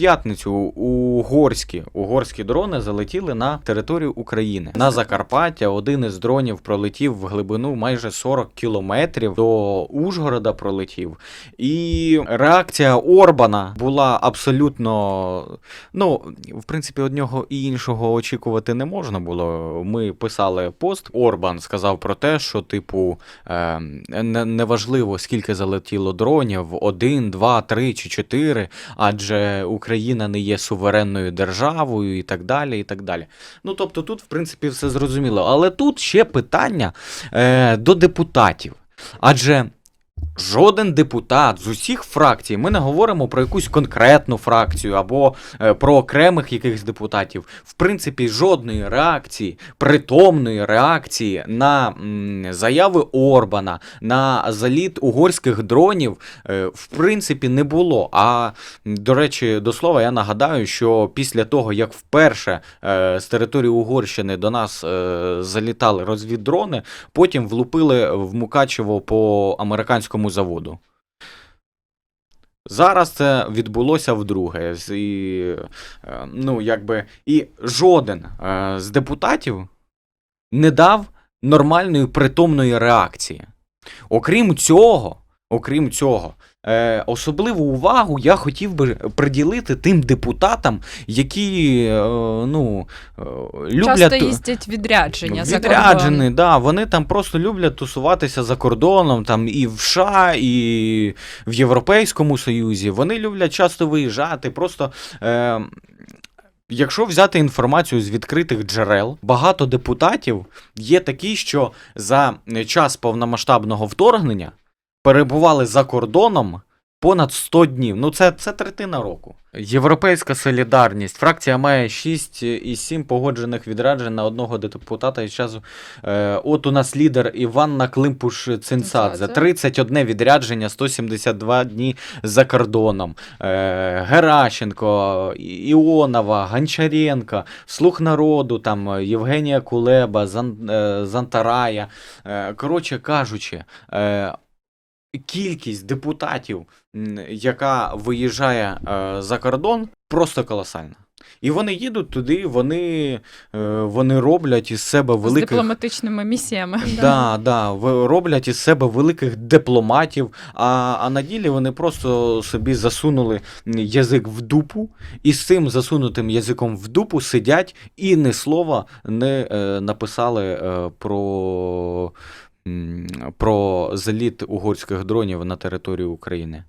п'ятницю угорські, угорські дрони залетіли на територію України. На Закарпаття один із дронів пролетів в глибину майже 40 кілометрів до Ужгорода пролетів. І реакція Орбана була абсолютно. Ну, в принципі, од нього і іншого очікувати не можна було. Ми писали пост. Орбан сказав про те, що, типу, е, неважливо, скільки залетіло дронів: один, два, три чи чотири, адже Україна не є суверенною державою і так далі. і так далі. Ну, тобто, тут, в принципі, все зрозуміло. Але тут ще питання е, до депутатів. Адже жоден депутат з усіх фракцій, ми не говоримо про якусь конкретну фракцію або е, про окремих якихось депутатів. В принципі, жодної реакції, притомної реакції на заяви Орбана, на заліт угорських дронів, е, в принципі, не було. А до речі, до слова, я нагадаю, що після того, як вперше е, з території Угорщини до нас залітали розвіддрони, потім влупили в Мукачево по американському заводу. Зараз це відбулося вдруге. І, е, ну, якби, і жоден е, з депутатів не дав нормальної притомної реакції. Окрім цього, окрім цього, е, особливу увагу я хотів би приділити тим депутатам, які е, ну, е, люблять. Часто їздять відрядження за. Відряджені, да, вони там просто люблять тусуватися за кордоном, там і в США, і в Європейському Союзі. Вони люблять часто виїжджати. Просто е, якщо взяти інформацію з відкритих джерел, багато депутатів є такі, що за час повномасштабного вторгнення перебували за кордоном. Понад 100 днів. Ну, це, це третина року. Європейська солідарність. Фракція має 6 із 7 погоджених відряджень на одного депутата із часу. Е, от у нас лідер Іванна Климпуш Цинцадзе. Цинцадзе. 31 відрядження, 172 дні за кордоном. Е, Геращенко, Іонова, Гончаренко, Слух народу, там е, Євгенія Кулеба, Зан, е, Зантарая. Е, коротше кажучи, е, кількість депутатів, яка виїжджає е, за кордон, просто колосальна. І вони їдуть туди, вони, е, вони роблять із себе з дипломатичними місіями. Да, да, роблять із себе великих дипломатів, а, а на ділі вони просто собі засунули язик в дупу, і з цим засунутим язиком в дупу сидять і ні слова не е, написали е, про, про заліт угорських дронів на територію України.